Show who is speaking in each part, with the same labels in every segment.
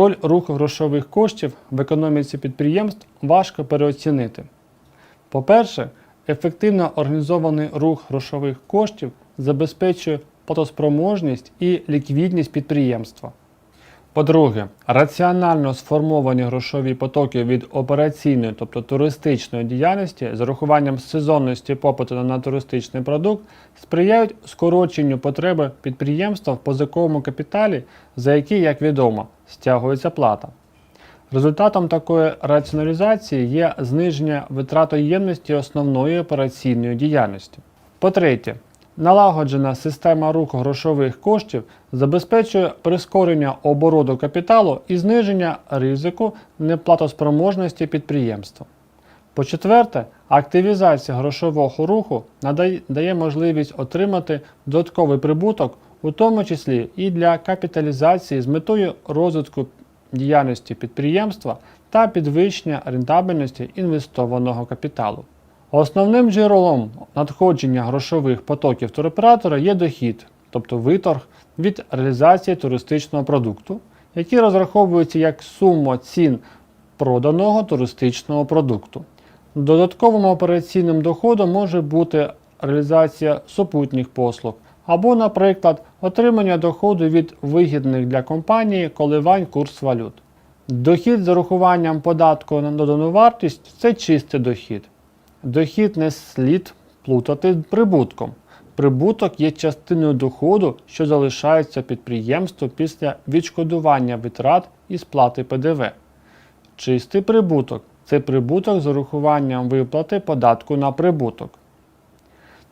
Speaker 1: Роль руху грошових коштів в економіці підприємств важко переоцінити. По-перше, ефективно організований рух грошових коштів забезпечує платоспроможність і ліквідність підприємства. По-друге, раціонально сформовані грошові потоки від операційної, тобто туристичної діяльності з урахуванням сезонності попиту на туристичний продукт сприяють скороченню потреби підприємства в позиковому капіталі, за який, як відомо, стягується плата. Результатом такої раціоналізації є зниження витратоємності основної операційної діяльності. По-третє, налагоджена система руху грошових коштів забезпечує прискорення обороту капіталу і зниження ризику неплатоспроможності підприємства. По-четверте, активізація грошового руху надає дає можливість отримати додатковий прибуток, у тому числі і для капіталізації з метою розвитку діяльності підприємства та підвищення рентабельності інвестованого капіталу. Основним джерелом надходження грошових потоків туроператора є дохід, тобто виторг від реалізації туристичного продукту, який розраховується як сума цін проданого туристичного продукту. Додатковим операційним доходом може бути реалізація супутніх послуг або, наприклад, отримання доходу від вигідних для компанії коливань курс валют. Дохід з урахуванням податку на додану вартість це чистий дохід. Дохід не слід плутати прибутком. Прибуток є частиною доходу, що залишається підприємству після відшкодування витрат і сплати ПДВ. Чистий прибуток це прибуток з урахуванням виплати податку на прибуток.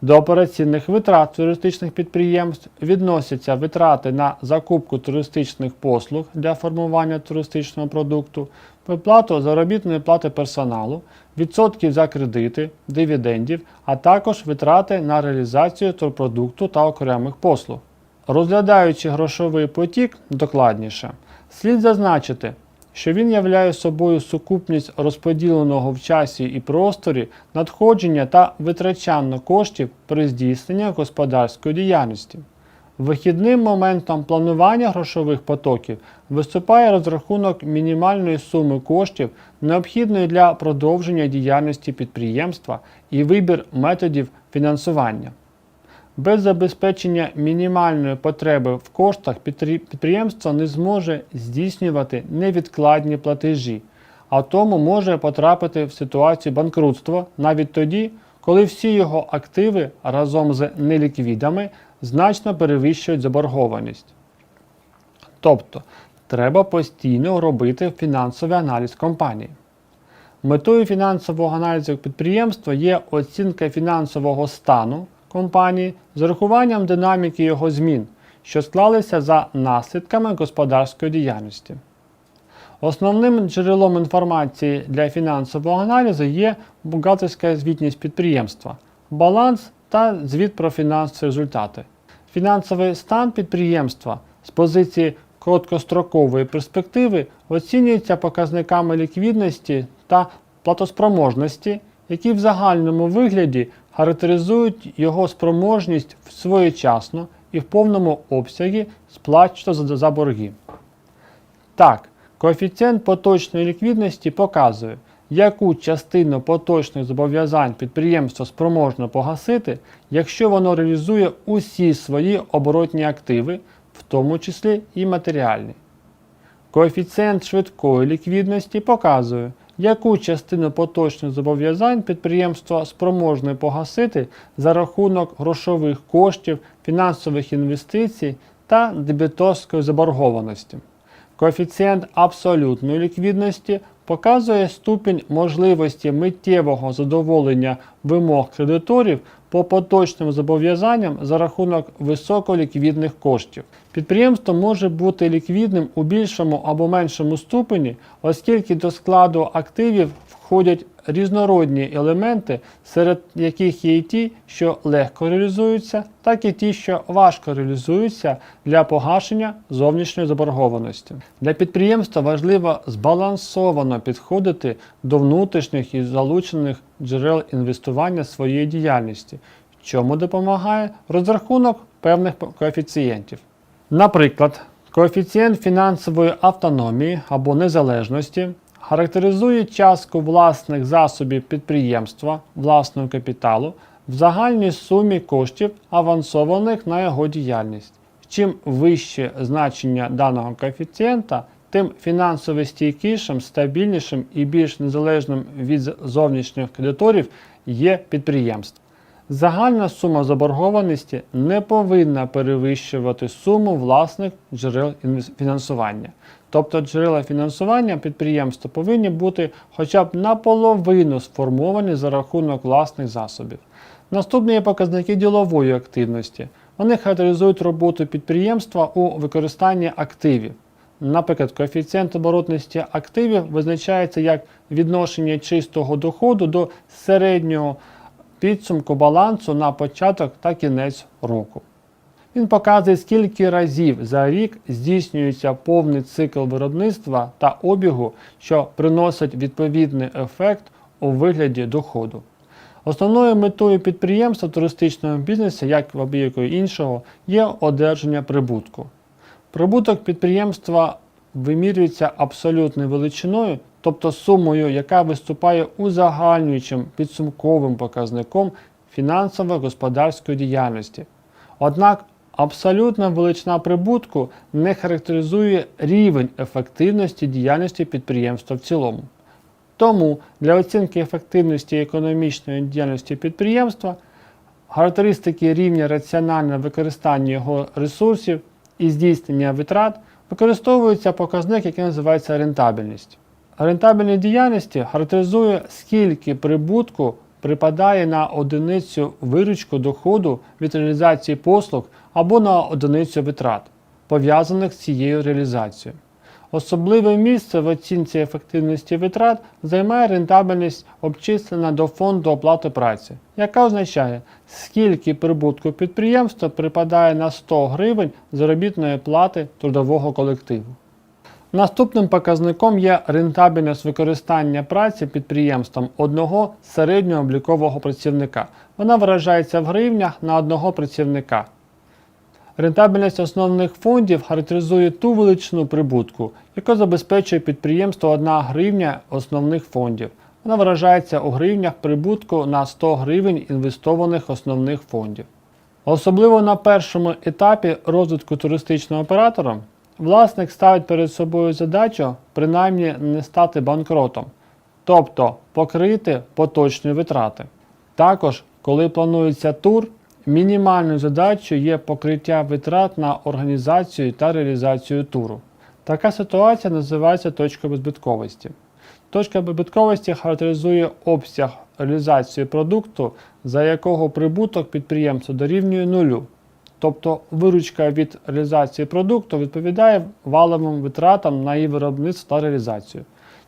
Speaker 1: До операційних витрат туристичних підприємств відносяться витрати на закупку туристичних послуг для формування туристичного продукту, виплату заробітної плати персоналу, відсотків за кредити, дивідендів, а також витрати на реалізацію турпродукту та окремих послуг. Розглядаючи грошовий потік докладніше, слід зазначити, що він являє собою сукупність розподіленого в часі і просторі надходження та витрачання коштів при здійсненні господарської діяльності. Вихідним моментом планування грошових потоків виступає розрахунок мінімальної суми коштів, необхідної для продовження діяльності підприємства і вибір методів фінансування. Без забезпечення мінімальної потреби в коштах підприємство не зможе здійснювати невідкладні платежі, а тому може потрапити в ситуацію банкрутства навіть тоді, коли всі його активи разом з неліквідами значно перевищують заборгованість. Тобто, треба постійно робити фінансовий аналіз компанії. Метою фінансового аналізу підприємства є оцінка фінансового стану компанії з урахуванням динаміки його змін, що склалися за наслідками господарської діяльності. Основним джерелом інформації для фінансового аналізу є бухгалтерська звітність підприємства, баланс та звіт про фінансові результати. Фінансовий стан підприємства з позиції короткострокової перспективи оцінюється показниками ліквідності та платоспроможності, які в загальному вигляді характеризують його спроможність своєчасно і в повному обсягі сплачувати за- борги. Так, коефіцієнт поточної ліквідності показує, яку частину поточних зобов'язань підприємство спроможно погасити, якщо воно реалізує усі свої оборотні активи, в тому числі і матеріальні. Коефіцієнт швидкої ліквідності показує, яку частину поточних зобов'язань підприємство спроможне погасити за рахунок грошових коштів, фінансових інвестицій та дебіторської заборгованості. Коефіцієнт абсолютної ліквідності показує ступінь можливості миттєвого задоволення вимог кредиторів по поточним зобов'язанням за рахунок високоліквідних коштів. Підприємство може бути ліквідним у більшому або меншому ступені, оскільки до складу активів входять різнородні елементи, серед яких є і ті, що легко реалізуються, так і ті, що важко реалізуються для погашення зовнішньої заборгованості. Для підприємства важливо збалансовано підходити до внутрішніх і залучених джерел інвестування своєї діяльності, чому допомагає розрахунок певних коефіцієнтів. Наприклад, Коефіцієнт фінансової автономії або незалежності характеризує частку власних засобів підприємства, власного капіталу в загальній сумі коштів, авансованих на його діяльність. Чим вище значення даного коефіцієнта, тим фінансово стійкішим, стабільнішим і більш незалежним від зовнішніх кредиторів є підприємство. Загальна сума заборгованості не повинна перевищувати суму власних джерел фінансування. Тобто джерела фінансування підприємства повинні бути хоча б наполовину сформовані за рахунок власних засобів. Наступні є показники ділової активності. Вони характеризують роботу підприємства у використанні активів. Наприклад, коефіцієнт оборотності активів визначається як відношення чистого доходу до середнього підсумку балансу на початок та кінець року. Він показує, скільки разів за рік здійснюється повний цикл виробництва та обігу, що приносить відповідний ефект у вигляді доходу. Основною метою підприємства в туристичному бізнесі, як в будь-якого іншого, є одержання прибутку. Прибуток підприємства вимірюється абсолютною величиною, тобто сумою, яка виступає узагальнюючим підсумковим показником фінансово-господарської діяльності. Однак абсолютна величина прибутку не характеризує рівень ефективності діяльності підприємства в цілому. Тому для оцінки ефективності економічної діяльності підприємства характеристики рівня раціонального використання його ресурсів і здійснення витрат використовується показник, який називається рентабельність. Рентабельність діяльності характеризує, скільки прибутку припадає на одиницю виручку доходу від реалізації послуг або на одиницю витрат, пов'язаних з цією реалізацією. Особливе місце в оцінці ефективності витрат займає рентабельність обчислена до фонду оплати праці, яка означає, скільки прибутку підприємства припадає на 100 гривень заробітної плати трудового колективу. Наступним показником є рентабельність використання праці підприємством одного середньооблікового працівника. Вона виражається в гривнях на одного працівника. Рентабельність основних фондів характеризує ту величину прибутку, яку забезпечує підприємство 1 гривня основних фондів. Вона виражається у гривнях прибутку на 100 гривень інвестованих основних фондів. Особливо на першому етапі розвитку туристичного оператора власник ставить перед собою задачу принаймні не стати банкротом, тобто покрити поточні витрати. Також, коли планується тур, мінімальною задачею є покриття витрат на організацію та реалізацію туру. Така ситуація називається точкою безбитковості. Точка безбитковості характеризує обсяг реалізації продукту, за якого прибуток підприємства дорівнює нулю. Тобто виручка від реалізації продукту відповідає валовим витратам на її виробництво та реалізацію.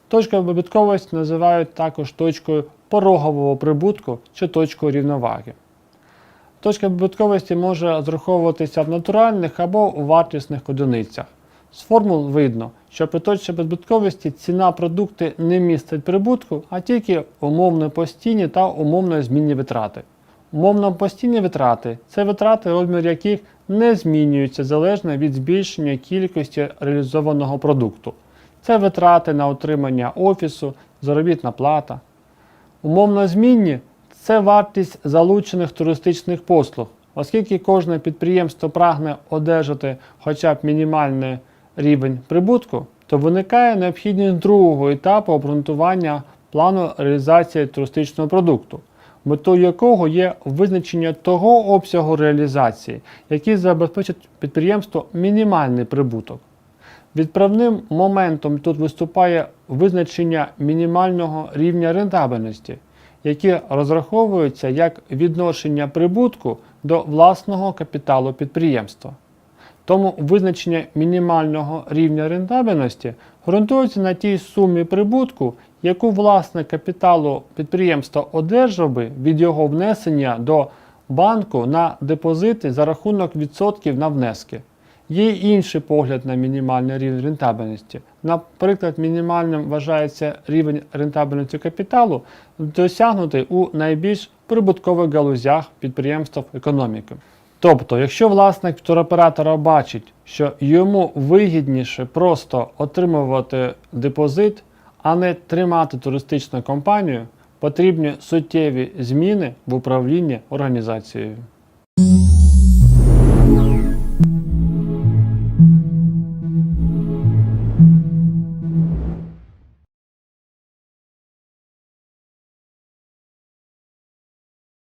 Speaker 1: Точка вибитковості називають також точкою порогового прибутку чи точкою рівноваги. Точка вибитковості може зраховуватися в натуральних або у вартісних одиницях. З формул видно, що при точці безбитковості ціна продукти не містить прибутку, а тільки умовно постійні та умовно змінні витрати. Умовно постійні витрати це витрати, розмір яких не змінюється залежно від збільшення кількості реалізованого продукту. Це витрати на утримання офісу, заробітна плата. Умовно змінні це вартість залучених туристичних послуг, оскільки кожне підприємство прагне одержати хоча б мінімальний рівень прибутку, то виникає необхідність другого етапу обґрунтування плану реалізації туристичного продукту, метою якого є визначення того обсягу реалізації, який забезпечить підприємству мінімальний прибуток. Відправним моментом тут виступає визначення мінімального рівня рентабельності, яке розраховується як відношення прибутку до власного капіталу підприємства. Тому визначення мінімального рівня рентабельності ґрунтується на тій сумі прибутку, яку власник капіталу підприємства одержав би від його внесення до банку на депозити за рахунок відсотків на внески. Є інший погляд на мінімальний рівень рентабельності. Наприклад, мінімальним вважається рівень рентабельності капіталу, досягнутий у найбільш прибуткових галузях підприємств економіки. Тобто, якщо власник туроператора бачить, що йому вигідніше просто отримувати депозит, а не тримати туристичну компанію, потрібні суттєві зміни в управлінні організацією.